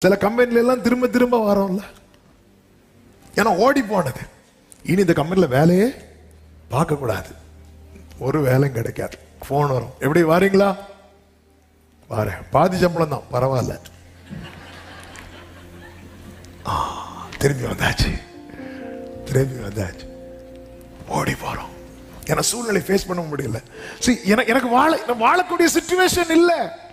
சில கம்பெனில எல்லாம் திரும்ப திரும்ப வரோம்ல. ஏன்னா ஓடி போனது. இனி இந்த கம்பெனியில் வேலையே பார்க்க கூடாது ஒரு வேலையும் கிடைக்காது. ஃபோன் வரும். எப்படி வாரீங்களா? வாரேன். பாதி சம்பளம் தான். பரவாயில்ல. திரும்பி வந்தாச்சு. திரும்பி வந்தாச்சு. ஓடி போறோம். ஏன்னா சூழ்நிலை ஃபேஸ் பண்ண முடியல. சரி எனக்கு எனக்கு வாழ வாழக்கூடிய சுச்சுவேஷன் இல்லை.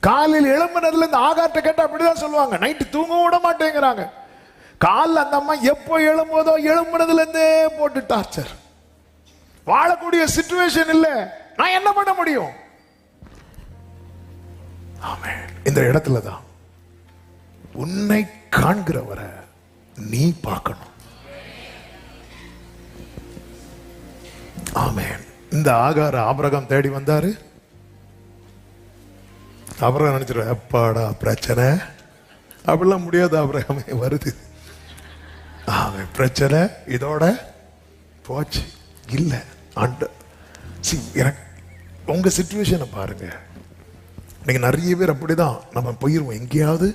காலையில் எழும்புனதுல இந்த ஆகாட்ட கேட்டா அப்படிதான் சொல்லுவாங்க. நைட்டு தூங்க விட மாட்டேங்கிறாங்க. காலில் அந்த அம்மா எப்போ எழும்போதோ எழும்புனதுல இருந்தே போட்டு டார்ச்சர் வாழக்கூடிய சுச்சுவேஷன் இல்ல. நான் என்ன பண்ண முடியும்? ஆமென். இந்த இடத்துல தான் உன்னை காண்கிறவரை நீ பார்க்கணும். ஆமேன். இந்த ஆகார ஆபரகம் தேடி வந்தாரு. அப்புறம் நினைச்சிரு அப்பாடா பிரச்சனை? அப்படிலாம் முடியாது அப்புறம் வருது. அவன் பிரச்சனை இதோட போச்சு. இல்லை ஆண்டு சி எனக்கு உங்கள் சுச்சுவேஷனை பாருங்கள் நீங்கள் நிறைய பேர் அப்படிதான் நம்ம போயிருவோம் எங்கேயாவது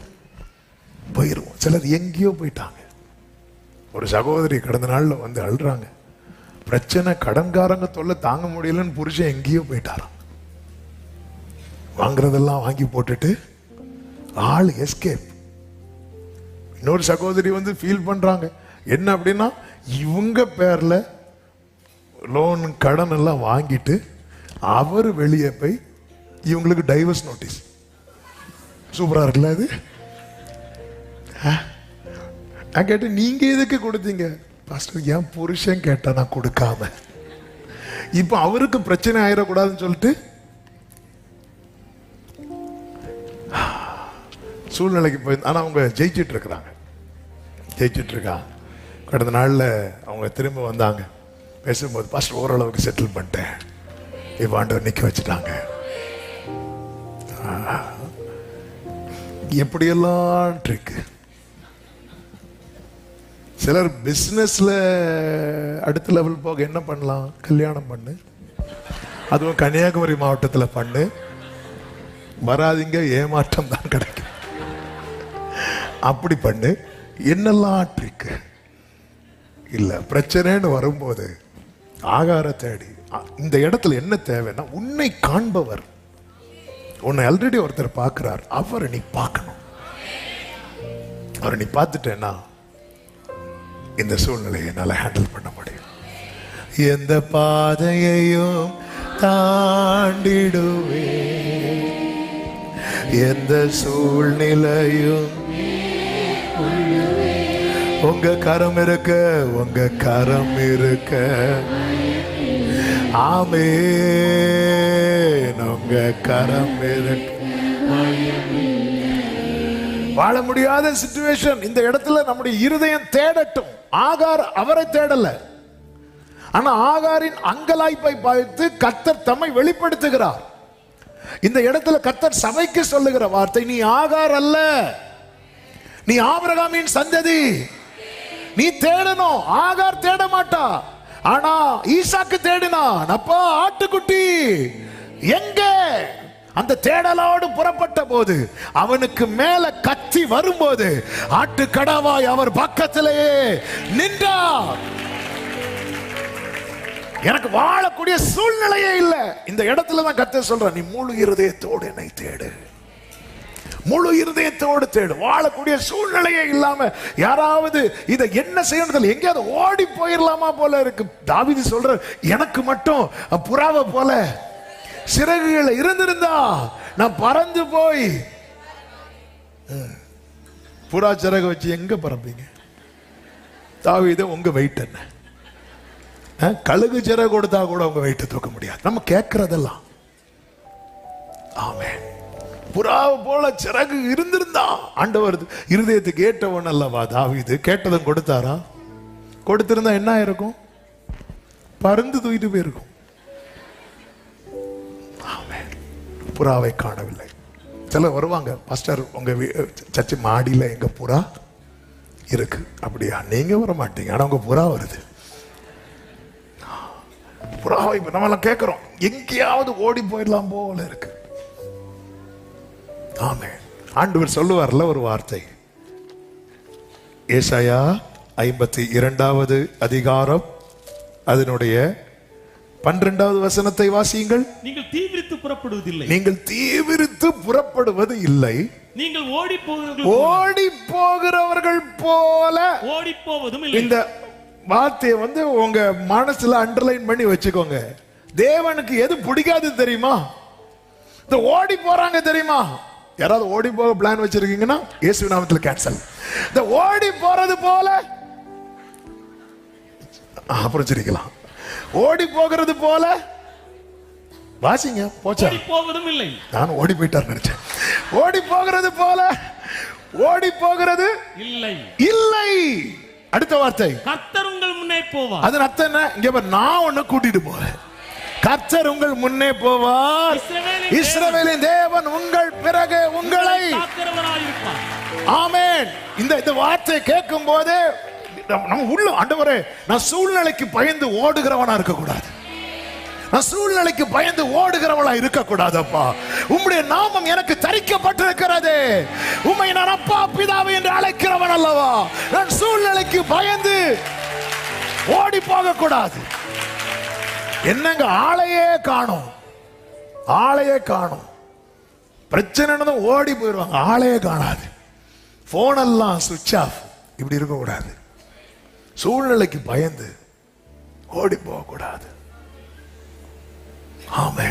போயிடுவோம் சிலர் எங்கேயோ போயிட்டாங்க. ஒரு சகோதரி கடந்த நாளில் வந்து அழுறாங்க. பிரச்சனை கடன்காரங்க தொல்லை தாங்க முடியலன்னு புருஷன் எங்கேயோ போயிட்டாராம். வாங்குறதெல்லாம் வாங்கி போட்டுட்டு ஆள் எஸ்கேப் இன்னொரு சகோதரி வந்து ஃபீல் பண்றாங்க. என்ன அப்படின்னா இவங்க பேர்ல லோன் கடன் எல்லாம் வாங்கிட்டு அவர் வெளியே போய் இவங்களுக்கு டைவர்ஸ் நோட்டீஸ் சூப்பரா இருக்குல்ல அது ஆ? நான் கேட்டேன் நீங்க எதுக்கு கொடுத்தீங்க? பாஸ்டர் என் புருஷன் கேட்டா நான் கொடுக்காம. இப்போ அவருக்கு பிரச்சனை ஆயிடக்கூடாதுன்னு சொல்லிட்டு சூழ்நிலைக்கு போய் ஆனால் அவங்க ஜெயிச்சுட்டு இருக்கிறாங்க. ஜெயிச்சிட்டு இருக்காங்க. கடந்த நாளில் அவங்க திரும்ப வந்தாங்க. பேசும்போது ஃபஸ்ட் ஓரளவுக்கு செட்டில் பண்ணிட்டேன். இப்போ ஆண்டவர் வச்சுட்டாங்க. எப்படியெல்லாம் ட்ரிக்கு சிலர் பிஸ்னஸில் அடுத்த லெவல் போக என்ன பண்ணலாம்? கல்யாணம் பண்ணு. அதுவும் கன்னியாகுமரி மாவட்டத்தில் பண்ணு. வராதீங்க ஏமாற்றம் தான் கிடைக்கும். அப்படி பண்ணு. என்னெல்லாம் ட்ரிக்கு இல்லை பிரச்சனைன்னு வரும்போது ஆகார தேடி இந்த இடத்துல என்ன தேவைன்னா உன்னை காண்பவர். உன்னை ஆல்ரெடி ஒருத்தர் பார்க்குறார். அவரை நீ பார்க்கணும். அவரை நீ பார்த்துட்டேன்னா இந்த சூழ்நிலையை என்னால் ஹேண்டில் பண்ண முடியும். எந்த பாதையையும் தாண்டிடுவே எந்த சூழ்நிலையும் உங்க கரம் இருக்க உங்க கரம் இருக்க. ஆமே உங்க கரம் இருக்க. வாழ முடியாத சுச்சுவேஷன் இந்த இடத்துல நம்முடைய இருதயம் தேடட்டும். ஆகார் அவரை தேடல. ஆனா ஆகாரின் அங்கலாய்ப்பை பார்த்து கத்தர் தம்மை வெளிப்படுத்துகிறார். இந்த இடத்துல கத்தர் சபைக்கு சொல்லுகிற வார்த்தை நீ ஆகார் அல்ல. நீ ஆபிரகாமின் சந்ததி. நீ தேடணும் ஆகார் தேட மாட்டா ஆனா ஈசாக்கு தேடினான். அப்பா ஆட்டுக்குட்டி எங்க? அந்த தேடலோடு புறப்பட்ட போது அவனுக்கு மேல கத்தி வரும்போது ஆட்டுக்கடாவாய் அவர் பக்கத்திலேயே நின்றார். எனக்கு வாழக்கூடிய சூழ்நிலையே இல்லை. இந்த இடத்துல தான் கத்த சொல்ற நீ முழு இருதயத்தோடு என்னை தேடு. முழு இருதயத்தோடு தேடு. வாழக்கூடிய சூழ்நிலையே இல்லாம யாராவது இதை என்ன செய்யணும் எங்கேயாவது ஓடி போயிடலாமா போல இருக்கு. தாவிதி சொல்ற எனக்கு மட்டும் புறாவை போல சிறகுகள் இருந்திருந்தா நான் பறந்து போய் புறா சிறகு வச்சு எங்க பறப்பீங்க? தாவித உங்க வெயிட் என்ன? கழுகு சிறகு கொடுத்தா கூட உங்க வெயிட்டை தூக்க முடியாது. நம்ம கேட்கறதெல்லாம். ஆமே புறாவை போல சிறகு இருந்திருந்தா. ஆண்டவர் இருதயத்துக்கு கேட்டவன் அல்லவா தாவிது? கேட்டதும் கொடுத்தாரா? கொடுத்திருந்தா என்ன ஆயிருக்கும்? பருந்து தூக்கிட்டு போயிருக்கும். புறாவை காணவில்லை. சில வருவாங்க பாஸ்டர் உங்க வீ- சர்ச்சு மாடியில் எங்க புறா இருக்கு. அப்படியா? நீங்க வர மாட்டீங்க ஆனா உங்க புறா வருது. புறாவை நம்மளாம் கேட்குறோம் எங்கேயாவது ஓடி போயிடலாம் போல இருக்கு. ஆமே ஆண்டவர் சொல்லுவார்ல ஒரு வார்த்தை. ஏசாயா ஐம்பத்தி இரண்டாவது அதிகாரம் அதனுடைய பன்னிரெண்டாவது வசனத்தை வாசியுங்கள். நீங்கள் தீவிரித்து புறப்படுவதில்லை. நீங்கள் தீவிரித்து புறப்படுவது இல்லை. நீங்கள் ஓடி போகிறவர்கள் ஓடி போகிறவர்கள் போல. ஓடி போவதும் இல்லை. இந்த வார்த்தையை வந்து உங்க மனசுல அண்டர்லைன் பண்ணி வச்சுக்கோங்க. தேவனுக்கு எது பிடிக்காது தெரியுமா? இந்த ஓடி போறாங்க தெரியுமா? யாராவது ஓடி போக பிளான் வச்சிருக்கீங்கன்னா இயேசு நாமத்துல கேன்சல் இந்த ஓடி போறது போல அப்புறம் சிரிக்கலாம் ஓடி போகிறது போல வாசிங்க போச்சா? போவதும் இல்லை. நான் ஓடி போயிட்டார் நினைச்சேன். ஓடி போகிறது போல ஓடி போகிறது இல்லை. இல்லை. அடுத்த வார்த்தை. கர்த்தர் உங்கள் முன்னே போவார். அதன் அர்த்தம் என்ன? இங்க நான் உன்னை கூட்டிட்டு போறேன் கர்த்தர் உங்கள் முன்னே போவார். இஸ்ரவேலின் தேவன் உங்கள் பிறகு உங்களை ஆமென். இந்த இந்த வார்த்தை கேட்கும் போதே நம்ம உள்ள ஆண்டவரே நான் சூழ்நிலைக்கு பயந்து ஓடுகிறவனா இருக்க கூடாது நான் சூழ்நிலைக்கு பயந்து ஓடுகிறவளா இருக்க கூடாதப்பா உம்முடைய நாமம் எனக்கு தரிக்கப்பட்டிருக்கிறது. உம்மை நான் அப்பா பிதாவை என்று அழைக்கிறவன் அல்லவா? நான் சூழ்நிலைக்கு பயந்து ஓடி போக கூடாது என்னங்க ஆளையே காணோம். ஆளையே காணோம். பிரச்சனை ஓடி போயிடுவாங்க ஆளையே காணாது. போன் எல்லாம் சுவிட்ச் ஆஃப் இப்படி இருக்கக்கூடாது. சூழ்நிலைக்கு பயந்து ஓடி போகக்கூடாது. ஆமே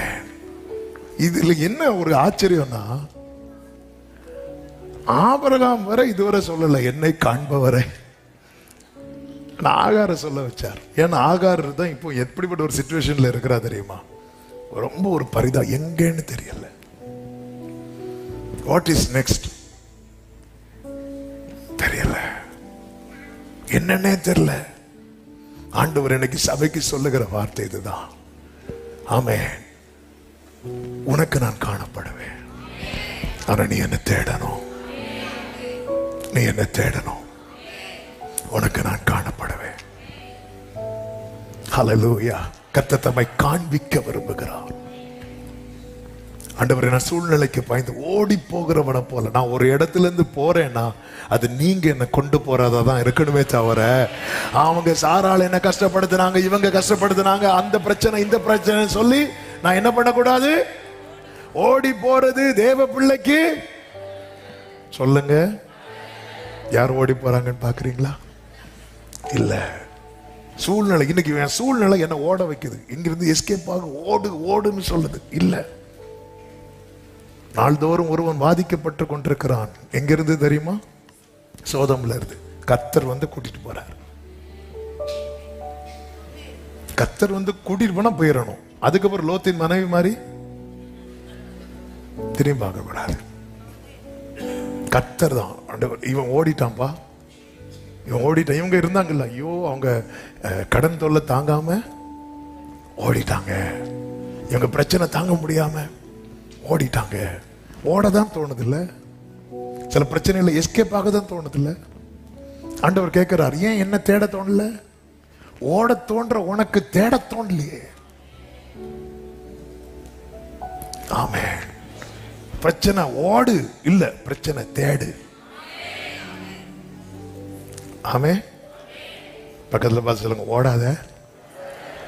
இதுல என்ன ஒரு ஆச்சரியம்னா ஆபரகாம் வரை இதுவரை சொல்லல என்னை காண்பவரை. நான் ஆகாரை சொல்ல வச்சார். ஏன்னா ஆகார் தான் இப்போ எப்படிப்பட்ட ஒரு சுச்சுவேஷனில் இருக்கிறா தெரியுமா? ரொம்ப ஒரு பரிதா. எங்கேன்னு தெரியல. வாட் இஸ் நெக்ஸ்ட் தெரியல. என்னன்னே தெரியல. ஆண்டவர் இன்னைக்கு சபைக்கு சொல்லுகிற வார்த்தை இதுதான். ஆமே உனக்கு நான் காணப்படுவேன். ஆனா நீ என்ன தேடணும். நீ என்ன தேடணும். உனக்கு நான் காணப்படுவேன். ஹalleluya கர்த்தர் தம்மை காண்பிக்க விரும்புகிறார். ஆண்டவரே நான் சூழ்நிலைக்கு பயந்து ஓடி போகிறவனை போல நான் ஒரு இடத்துல இருந்து போறேன்னா அது நீங்க என்ன கொண்டு போறதா தான் இருக்கணுமே தவிர அவங்க சாரால் என்ன கஷ்டப்படுத்தினாங்க இவங்க கஷ்டப்படுத்தினாங்க அந்த பிரச்சனை இந்த பிரச்சனை சொல்லி நான் என்ன பண்ணக்கூடாது? ஓடி போறது தேவ பிள்ளைக்கு. சொல்லுங்க. யார் ஓடி போறாங்கன்னு பாக்குறீங்களா இல்லை. சூழ்நிலை இன்னைக்கு என் சூழ்நிலை என்ன ஓட வைக்குது. இங்கிருந்து எஸ்கேப் ஆக ஓடு ஓடுன்னு சொல்லுது. இல்லை. நாள்தோறும் ஒருவன் பாதிக்கப்பட்டு கொண்டிருக்கிறான். எங்கிருந்து தெரியுமா? சோதம்ல இருந்து. கத்தர் வந்து கூட்டிட்டு போறார். கத்தர் வந்து கூட்டிட்டு போனா போயிடணும் அதுக்கப்புறம் லோத்தின் மனைவி மாதிரி திரும்பி பார்க்க கூடாது கத்தர் தான் இவன் ஓடிட்டான்பா? இவன் ஓடிட்டான். இவங்க இருந்தாங்கல்ல. ஐயோ அவங்க கடன் தொல்லை தாங்காம ஓடிட்டாங்க. இவங்க பிரச்சனை தாங்க முடியாம ஓடிட்டாங்க. ஓட தான் தோணுதில்ல. சில பிரச்சனைகள் எஸ்கேப் ஆக தான் தோணுதில்ல. ஆண்டவர் கேட்கிறார் ஏன் என்ன தேட தோணல? ஓட தோன்ற உனக்கு தேட தோணலையே. ஆமே பிரச்சனை ஓடு இல்ல பிரச்சனை தேடு. ஆமே பக்கத்தில் பார்த்து சொல்லுங்க ஓடாத.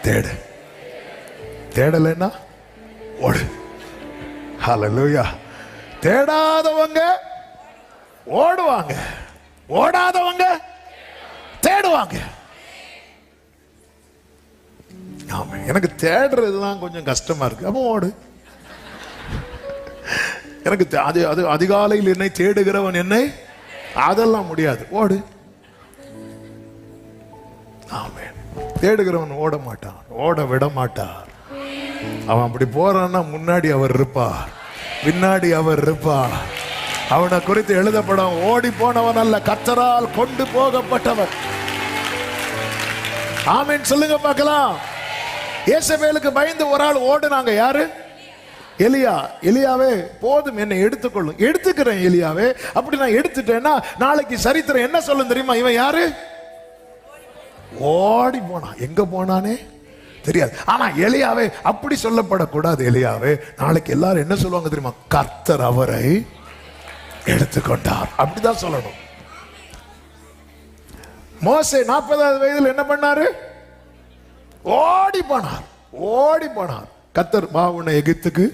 தேடு. தேடலைன்னா ஓடு. ஹலலூயா தேடாதவங்க ஓடுவாங்க. ஓடாதவங்க தேடுவாங்க. ஆமா எனக்கு தேடுறதுதான் கொஞ்சம் கஷ்டமா இருக்கு. அப்போ ஓடு. எனக்கு தே- அது அது அதிகாலையில் என்னை தேடுகிறவன் என்னை அதெல்லாம் முடியாது. ஓடு. தேடுகிறவன் ஓட மாட்டான் ஓட விட மாட்டார் அவன் அப்படி போறான்னா முன்னாடி அவர் இருப்பார் பின்னாடி அவர் இருப்பார். அவனை குறித்து எழுதப்படும் ஓடி போனவன் அல்ல கத்தரால் கொண்டு போகப்பட்டவன். ஆமீன் சொல்லுங்க பார்க்கலாம். இயேசபேலுக்கு பயந்து ஒரு ஆள் ஓடுனாங்க யாரு? எலியா. எலியாவே போதும் என்னை எடுத்துக்கொள்ளும். எடுத்துக்கிறேன் எலியாவே. அப்படி நான் எடுத்துட்டேன்னா நாளைக்கு சரித்திரம் என்ன சொல்லும் தெரியுமா இவன் யாரு? ஓடி போனான் எங்க போனானே? தெரியாது. ஆனா எலியாவே அப்படி சொல்லப்படக்கூடாது எலியாவே. நாளைக்கு எல்லாரும் என்ன சொல்லுவாங்க தெரியுமா? கர்த்தர் அவரை எடுத்துக்கொண்டார். அப்படிதான் சொல்லணும். மோசை நாற்பதாவது வயதில் என்ன பண்ணாரு? ஓடி போனார். ஓடி போனார். கத்தர் மா உன்னை எகிப்துக்கு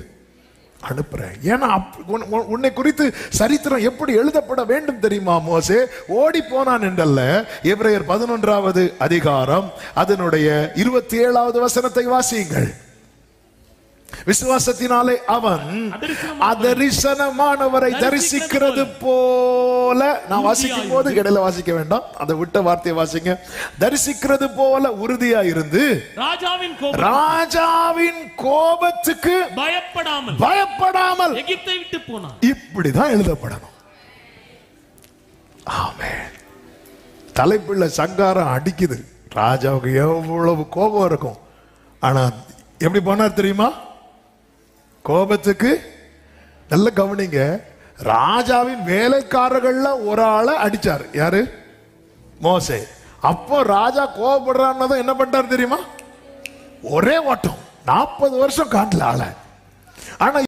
அனுப்புறேன். ஏன்னா அப்- உன்- உன்னை குறித்து சரித்திரம் எப்படி எழுதப்பட வேண்டும் தெரியுமா மோசே? ஓடி போனான் என்றல்ல. எபிரேயர் பதினொன்றாவது அதிகாரம் அதனுடைய இருபத்தி ஏழாவது வசனத்தை வாசியுங்கள். விசுவாசத்தினாலே அவன் அதரிசனமானவரை தரிசிக்கிறது போல. நான் வாசிக்கும் போது இடையில வாசிக்க வேண்டாம். அதை விட்ட வார்த்தையை வாசிங்க. தரிசிக்கிறது போல உறுதியா இருந்து ராஜாவின் கோபத்துக்கு பயப்படாமல். பயப்படாமல் எகிப்தை விட்டு போனான். இப்படிதான் எழுதப்படணும். ஆமே தலைப்புள்ள சங்காரம் அடிக்குது. ராஜாவுக்கு எவ்வளவு கோபம் இருக்கும். ஆனா எப்படி போனார் தெரியுமா? கோபத்துக்கு நல்ல கவனிங்க. ராஜாவின் வேலைக்காரர்கள்ல ஒரு ஆளை அடிச்சாரு. யாரு? மோசே. அப்போ ராஜா கோபப்படுறான்னு என்ன பண்றாரு தெரியுமா? ஒரே ஓட்டம். நாற்பது வருஷம் காட்டல ஆள. ஆனா